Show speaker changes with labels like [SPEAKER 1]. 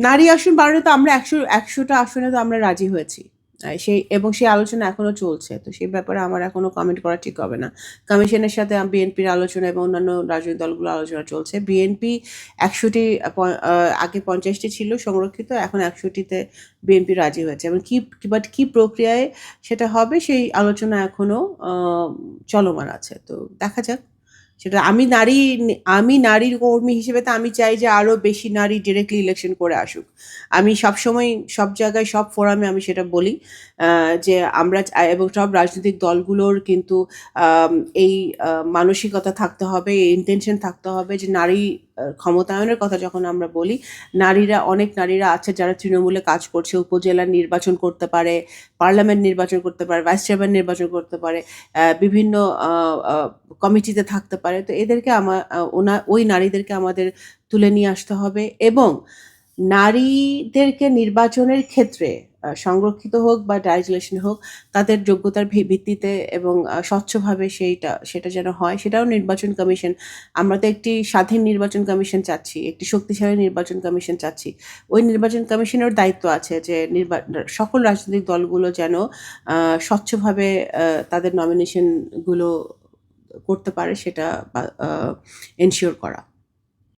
[SPEAKER 1] নারী আসন বাড়ানো তো আমরা একশো একশোটা আসনে তো আমরা রাজি হয়েছি। সেই এবং সেই আলোচনা এখনও চলছে। তো সেই ব্যাপারে আমার এখনও কমেন্ট করা ঠিক হবে না। কমিশনের সাথে বিএনপির আলোচনা এবং অন্যান্য রাজনৈতিক দলগুলো আলোচনা চলছে। বিএনপি একশোটি আগে পঞ্চাশটি ছিল সংরক্ষিত এখন একশোটিতে বিএনপি রাজি হয়েছে। এবং কি বাট কি প্রক্রিয়ায় সেটা হবে সেই আলোচনা এখনও আহ, চলমান আছে। তো দেখা যাক। সেটা আমি নারী, আমি নারীর কর্মী হিসেবে তো আমি চাই যে আরও বেশি নারী ডিরেক্টলি ইলেকশন করে আসুক। আমি সবসময় সব জায়গায়, সব ফোরামে আমি সেটা বলি যে আমরা এবং সব রাজনৈতিক দলগুলোর কিন্তু এই মানসিকতা থাকতে হবে, এই ইন্টেনশন থাকতে হবে যে নারী ক্ষমতায়নের কথা যখন আমরা বলি, নারীরা, অনেক নারীরা আছে যারা তৃণমূলে কাজ করছে, উপজেলা নির্বাচন করতে পারে পার্লামেন্ট নির্বাচন করতে পারে ভাইস চেয়ারম্যান নির্বাচন করতে পারে বিভিন্ন কমিটিতে থাকতে পারে। তো এদেরকে আমার ওনা, ওই নারীদেরকে আমাদের তুলে নিয়ে আসতে হবে এবং নারীদেরকে নির্বাচনের ক্ষেত্রে সংরক্ষিত হোক বা ডাইজলেশন হোক, তাদের যোগ্যতার ভিত্তিতে এবং স্বচ্ছভাবে সেইটা, সেটা যেন হয়, সেটাও নির্বাচন কমিশন, আমরা তো একটি স্বাধীন নির্বাচন কমিশন চাচ্ছি, একটি শক্তিশালী নির্বাচন কমিশন চাচ্ছি। ওই নির্বাচন কমিশনের দায়িত্ব আছে যে নির্বা, সকল রাজনৈতিক দলগুলো যেন স্বচ্ছভাবে তাদের নমিনেশনগুলো করতে পারে সেটা এনশিওর করা।